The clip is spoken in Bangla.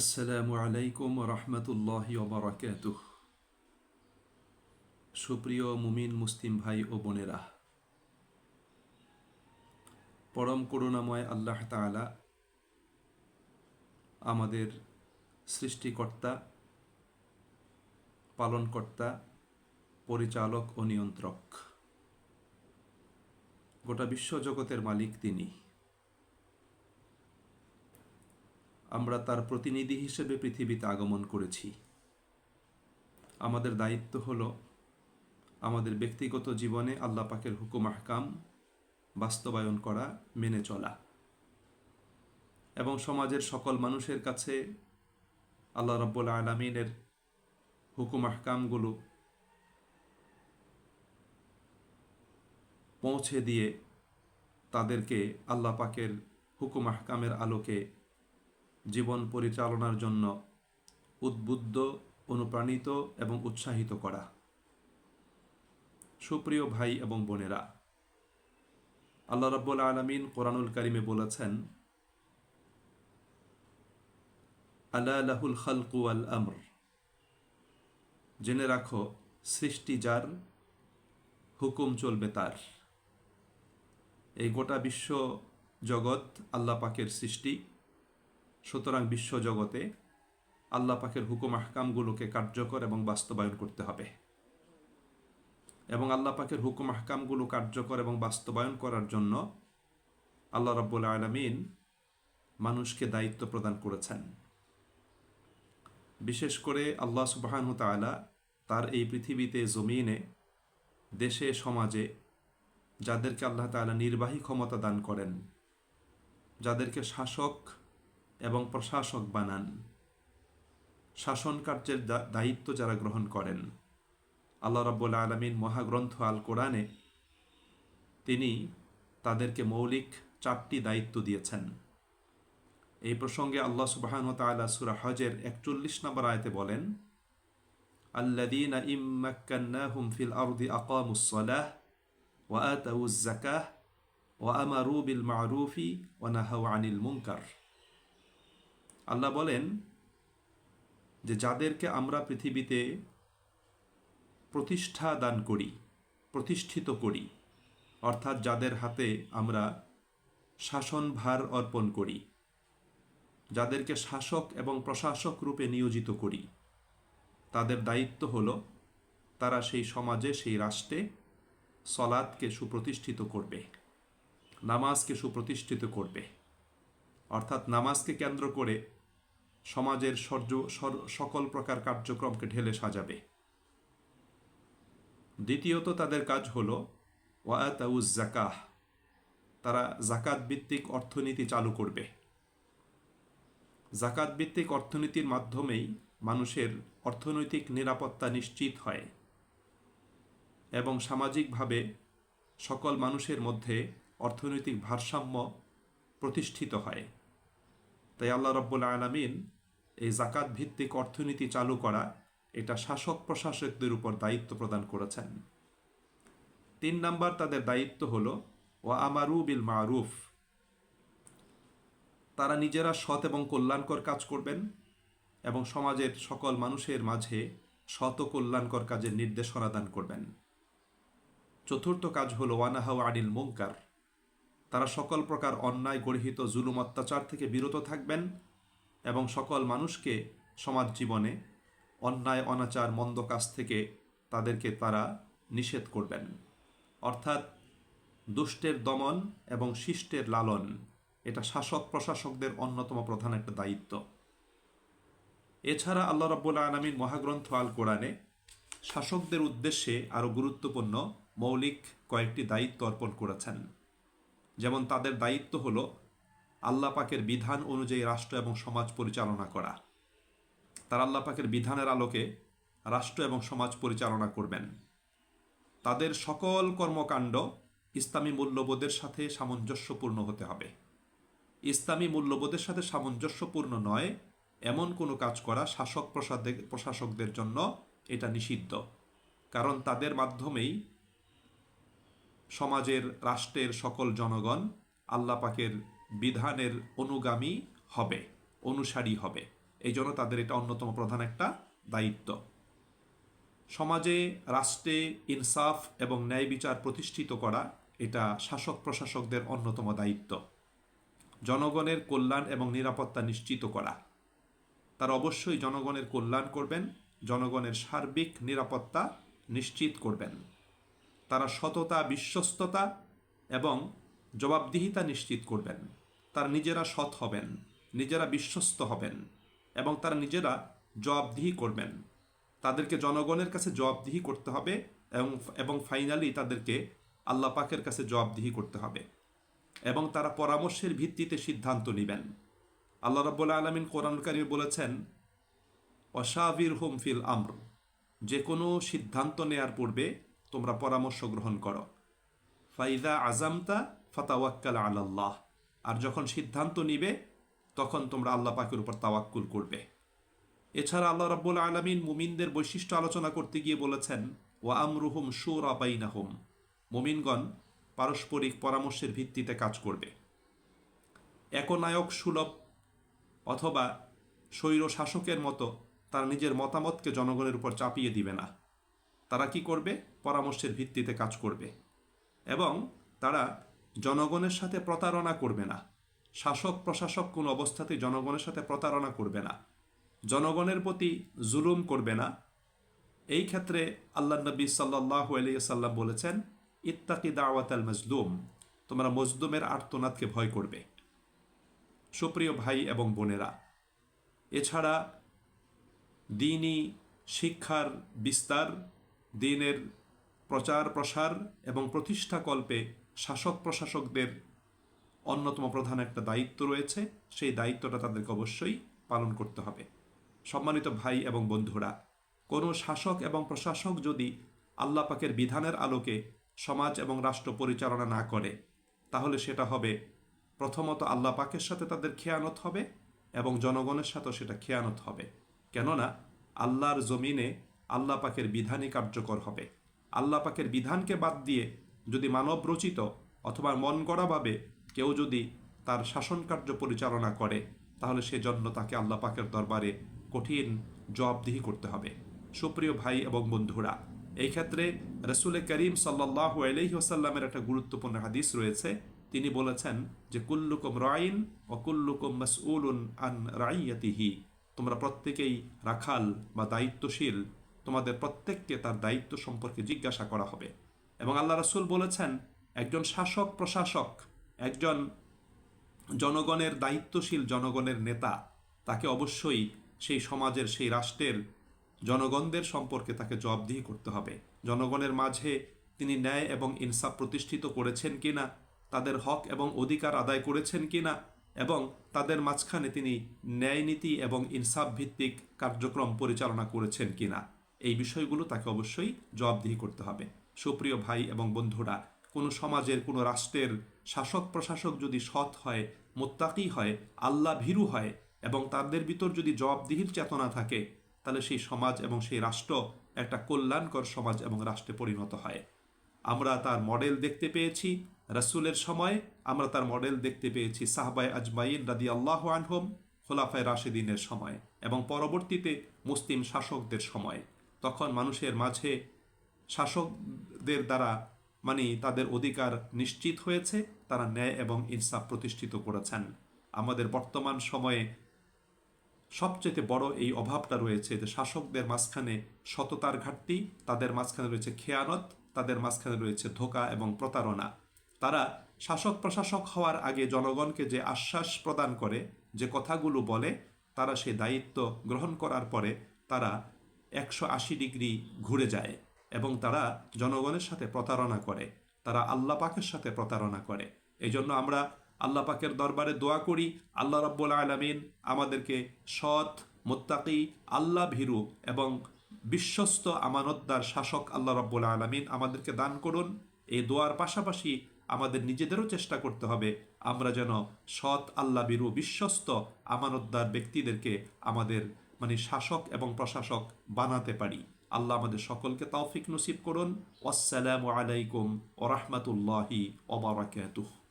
আসসালামু আলাইকুম রহমতুল্লাহ ওবরাকাত সুপ্রিয় মুমিন মুসলিম ভাই ও বোনেরা, পরম করুণাময় আল্লাহ তাআলা আমাদের সৃষ্টিকর্তা, পালনকর্তা, পরিচালক ও নিয়ন্ত্রক, গোটা বিশ্বজগতের মালিক তিনি। আমরা তার প্রতিনিধি হিসেবে পৃথিবীতে আগমন করেছি। আমাদের দায়িত্ব হল আমাদের ব্যক্তিগত জীবনে আল্লাহ পাকের হুকুম, আহকাম বাস্তবায়ন করা, মেনে চলা। এবং সমাজের সকল মানুষের কাছে আল্লাহ রব্বুল আলমিনের হুকুম, আহকামগুলো পৌঁছে দিয়ে তাদেরকে আল্লাহ পাকের হুকুম, আহকামের আলোকে জীবন পরিচালনার জন্য উদ্বুদ্ধ, অনুপ্রাণিত এবং উৎসাহিত করা। সুপ্রিয় ভাই এবং বোনেরা, আল্লাহ রব্বুল আলমিন কোরআনুল কারিমে বলেছেন আল্লাহ লাহুল খালকু আল আমর। জেনে রাখো, সৃষ্টি যার, হুকুম চলবে তার। এই গোটা বিশ্ব জগৎ আল্লাহ পাকের সৃষ্টি। সুতরাং বিশ্বজগতে আল্লাহ পাকের হুকুম আহকামগুলোকে কার্যকর এবং বাস্তবায়ন করতে হবে। এবং আল্লাহ পাকের হুকুম আহকামগুলো কার্যকর এবং বাস্তবায়ন করার জন্য আল্লাহ রব্বুল আলমিন মানুষকে দায়িত্ব প্রদান করেছেন। বিশেষ করে আল্লাহ সুবাহানু তালা তার এই পৃথিবীতে, জমিনে, দেশে, সমাজে যাদেরকে আল্লাহ তালা নির্বাহী ক্ষমতা দান করেন, যাদেরকে শাসক এবং প্রশাসক বানান। শাসন কার্যের দায়িত্ব যারা গ্রহণ করেন। আল্লাহ রাব্বুল আলমিন মহাগ্রন্থ আল কোরআনে তিনি তাদেরকে মৌলিক চারটি দায়িত্ব দিয়েছেন। এই প্রসঙ্গে আল্লাহ সুবাহান তালা সুরা হজের একচল্লিশ নম্বর আয়তে বলেন আল্লাদিন ইম্মাক্কান্নাহুম ফিল আরদি আকামুসসালাহ ওয়া আতাউজ জাকাহ ওয়া আমারু বিল মারুফি ওয়া নাহাউ আনিল আল্লাহ বলেন যে যাদেরকে আমরা পৃথিবীতে প্রতিষ্ঠা দান করি, প্রতিষ্ঠিত করি, অর্থাৎ যাদের হাতে আমরা শাসনভার অর্পণ করি, যাদেরকে শাসক এবং প্রশাসক রূপে নিয়োজিত করি, তাদের দায়িত্ব হল তারা সেই সমাজে, সেই রাষ্ট্রে সলাদকে সুপ্রতিষ্ঠিত করবে, নামাজকে সুপ্রতিষ্ঠিত করবে, অর্থাৎ নামাজকে কেন্দ্র করে সমাজের সর্য সকল প্রকার কার্যক্রমকে ঢেলে সাজাবে। দ্বিতীয়ত তাদের কাজ হল ওয়াতাউজ জাকাহ তারা জাকাত ভিত্তিক অর্থনীতি চালু করবে। জাকাত ভিত্তিক অর্থনীতির মাধ্যমেই মানুষের অর্থনৈতিক নিরাপত্তা নিশ্চিত হয় এবং সামাজিকভাবে সকল মানুষের মধ্যে অর্থনৈতিক ভারসাম্য প্রতিষ্ঠিত হয়। তাই আল্লাহ রব্বুল আলমিন এই জাকাত ভিত্তিক অর্থনীতি চালু করা এটা শাসক প্রশাসকদের উপর দায়িত্ব প্রদান করেছেন। তিন নাম্বার তাদের দায়িত্ব হল ও আমারু বিল মারুফ। তারা নিজেরা সৎ এবং কল্যাণকর কাজ করবেন এবং সমাজের সকল মানুষের মাঝে শত কল্যাণকর কাজের নির্দেশনা দান করবেন। চতুর্থ কাজ হল ওয়ানাহাউ আনিল মুঙ্কার তারা সকল প্রকার অন্যায়, গর্হিত, জুলুম, অত্যাচার থেকে বিরত থাকবেন এবং সকল মানুষকে সমাজ জীবনে অন্যায়, অনাচার, মন্দ কাজ থেকে তাদেরকে তারা নিষেধ করবেন। অর্থাৎ দুষ্টের দমন এবং শিষ্টের লালন, এটা শাসক প্রশাসকদের অন্যতম প্রধান একটা দায়িত্ব। এছাড়া আল্লাহ রব্বুল আলমীর মহাগ্রন্থ আল কোরআনে শাসকদের উদ্দেশ্যে আরও গুরুত্বপূর্ণ মৌলিক কয়েকটি দায়িত্ব অর্পণ করেছেন। যেমন তাদের দায়িত্ব হল আল্লাহ পাকের বিধান অনুযায়ী রাষ্ট্র এবং সমাজ পরিচালনা করা। তার আল্লাহ পাকের বিধানের আলোকে রাষ্ট্র এবং সমাজ পরিচালনা করবেন। তাদের সকল কর্মকাণ্ড ইসলামী মূল্যবোধের সাথে সামঞ্জস্যপূর্ণ হতে হবে। ইসলামী মূল্যবোধের সাথে সামঞ্জস্যপূর্ণ নয়, এমন কোনো কাজ করা শাসক প্রশাসকদের জন্য এটা নিষিদ্ধ। কারণ তাদের মাধ্যমেই সমাজের, রাষ্ট্রের সকল জনগণ আল্লাহ পাকের বিধানের অনুগামী হবে, অনুসারী হবে। এই জন্য তাদের এটা অন্যতম প্রধান একটা দায়িত্ব। সমাজে রাষ্ট্রে ইনসাফ এবং ন্যায় বিচার প্রতিষ্ঠিত করা এটা শাসক প্রশাসকদের অন্যতম দায়িত্ব। জনগণের কল্যাণ এবং নিরাপত্তা নিশ্চিত করা। তারা অবশ্যই জনগণের কল্যাণ করবেন, জনগণের সার্বিক নিরাপত্তা নিশ্চিত করবেন। তারা সততা, বিশ্বস্ততা এবং জবাবদিহিতা নিশ্চিত করবেন। তারা নিজেরা সৎ হবেন, নিজেরা বিশ্বস্ত হবেন এবং তারা নিজেরা জবাবদিহি করবেন। তাদেরকে জনগণের কাছে জবাবদিহি করতে হবে এবং এবং ফাইনালি তাদেরকে আল্লাহ পাকের কাছে জবাবদিহি করতে হবে এবং তারা পরামর্শের ভিত্তিতে সিদ্ধান্ত নেবেন। আল্লাহ রাব্বুল আলমিন কোরআন কারিম বলেছেন অশাবির হুম ফিল আমর যে কোনো সিদ্ধান্ত নেয়ার পূর্বে তোমরা পরামর্শ গ্রহণ করো। ফাইদা আজামতা ফাতাওয়াক্কাল আল্লাহ আর যখন সিদ্ধান্ত নিবে, তখন তোমরা আল্লাহ পাকের উপর তাওয়াক্কুল করবে। এছাড়া আল্লাহ রাব্বুল আলমিন মুমিনদের বৈশিষ্ট্য আলোচনা করতে গিয়ে বলেছেন ও আমরুহুম সুর আবাইনাহুম মুমিনগণ পারস্পরিক পরামর্শের ভিত্তিতে কাজ করবে। একনায়ক সুলভ অথবা স্বৈর শাসকের মতো তার নিজের মতামতকে জনগণের উপর চাপিয়ে দিবে না। তারা কি করবে? পরামর্শের ভিত্তিতে কাজ করবে। এবং তারা জনগণের সাথে প্রতারণা করবে না। শাসক প্রশাসক কোন অবস্থাতেই জনগণের সাথে প্রতারণা করবে না। জনগণের প্রতি জুলুম করবে না। এই ক্ষেত্রে আল্লাহ নবী সাল্লাহ আলিয়াল্লাম বলেছেন, ইত্তাকি দাওয়াত আল মজলুম তোমরা মজলুমের আর্তনাদকে ভয় করবে। সুপ্রিয় ভাই এবং বোনেরা, এছাড়া দিনই শিক্ষার বিস্তার, দিনের প্রচার প্রসার এবং প্রতিষ্ঠাকল্পে শাসক প্রশাসকদের অন্যতম প্রধান একটা দায়িত্ব রয়েছে, সেই দায়িত্বটা তাদেরকে অবশ্যই পালন করতে হবে। সম্মানিত ভাই এবং বন্ধুরা, কোনো শাসক এবং প্রশাসক যদি আল্লাহ পাকের বিধানের আলোকে সমাজ এবং রাষ্ট্র পরিচালনা না করে, তাহলে সেটা হবে প্রথমত আল্লাহ পাকের সাথে তাদের খেয়ানত হবে এবং জনগণের সাথেও সেটা খেয়ানত হবে। কেননা আল্লাহর জমিনে আল্লাহ পাকের বিধানই কার্যকর হবে। আল্লাহ পাকের বিধানকে বাদ দিয়ে যদি মানব রচিত অথবা মন গড়াভাবে কেউ যদি তার শাসন কার্য পরিচালনা করে, তাহলে সেজন্য তাকে আল্লাহ পাকের দরবারে কঠিন জবাবদিহি করতে হবে। সুপ্রিয় ভাই এবং বন্ধুরা, এই ক্ষেত্রে রসুল করিম সাল্লাহ আলহিহাসাল্লামের একটা গুরুত্বপূর্ণ হাদিস রয়েছে। তিনি বলেছেন যে, কুল্লুকুম রাইন ও কুল্লুকুম মাসউলুন আন রাইয়াতিহি। তোমরা প্রত্যেকেই রাখাল বা দায়িত্বশীল। তোমাদের প্রত্যেককে তার দায়িত্ব সম্পর্কে জিজ্ঞাসা করা হবে। এবং আল্লাহ রসুল বলেছেন, একজন শাসক প্রশাসক, একজন জনগণের দায়িত্বশীল জনগণের নেতা, তাকে অবশ্যই সেই সমাজের, সেই রাষ্ট্রের জনগণদের সম্পর্কে তাকে জবাবদিহি করতে হবে। জনগণের মাঝে তিনি ন্যায় এবং ইনসাফ প্রতিষ্ঠিত করেছেন কিনা, তাদের হক এবং অধিকার আদায় করেছেন কিনা, এবং তাদের মাঝখানে তিনি ন্যায় নীতি এবং ইনসাফ ভিত্তিক কার্যক্রম পরিচালনা করেছেন কিনা, এই বিষয়গুলো তাকে অবশ্যই জবাবদিহি করতে হবে। সুপ্রিয় ভাই এবং বন্ধুরা, কোনো সমাজের, কোনো রাষ্ট্রের শাসক প্রশাসক যদি সৎ হয়, মোত্তাকি হয়, আল্লাহ ভীরু হয় এবং তাদের ভিতর যদি জবাবদিহির চেতনা থাকে, তাহলে সেই সমাজ এবং সেই রাষ্ট্র একটা কল্যাণকর সমাজ এবং রাষ্ট্রে পরিণত হয়। আমরা তার মডেল দেখতে পেয়েছি রাসুলের সময়, আমরা তার মডেল দেখতে পেয়েছি সাহবাই আজমাইন রাদি আল্লাহ আনহম খোলাফায় রাশেদিনের সময় এবং পরবর্তীতে মুসলিম শাসকদের সময়। তখন মানুষের মাঝে শাসকদের দ্বারা মানে তাদের অধিকার নিশ্চিত হয়েছে, তারা ন্যায় এবং ইনসাফ প্রতিষ্ঠিত করেছেন। আমাদের বর্তমান সময়ে সবচেয়ে বড় এই অভাবটা রয়েছে যে শাসকদের মাঝখানে সততার ঘাটতি, তাদের মাঝখানে রয়েছে খেয়ানত, তাদের মাঝখানে রয়েছে ধোকা এবং প্রতারণা। তারা শাসক প্রশাসক হওয়ার আগে জনগণকে যে আশ্বাস প্রদান করে, যে কথাগুলো বলে, তারা সে দায়িত্ব গ্রহণ করার পরে তারা একশো আশি ডিগ্রি ঘুরে যায়। এবং তারা জনগণের সাথে প্রতারণা করে। তারা আল্লাহ পাকের সাথে প্রতারণা করে। এই জন্য আমরা আল্লাহ পাকের দরবারে দোয়া করি, আল্লাহ রব্বুল আলমিন আমাদেরকে সৎ, মোত্তাকি, আল্লাহ ভীরু এবং বিশ্বস্ত আমানতদার শাসক আল্লাহ রব্বুল আলমিন আমাদেরকে দান করুন। এই দোয়ার পাশাপাশি আমাদের নিজেদেরও চেষ্টা করতে হবে। আমরা যেন সৎ, আল্লাহ বীরু বিশ্বস্ত আমানতদার ব্যক্তিদেরকে আমাদের মানে শাসক এবং প্রশাসক বানাতে পারি। আল্লাহ আমাদের সকলকে তৌফিক নসিব করুন। আসসালামু আলাইকুম ও রহমতুল্লাহি ওবরাকাতুহ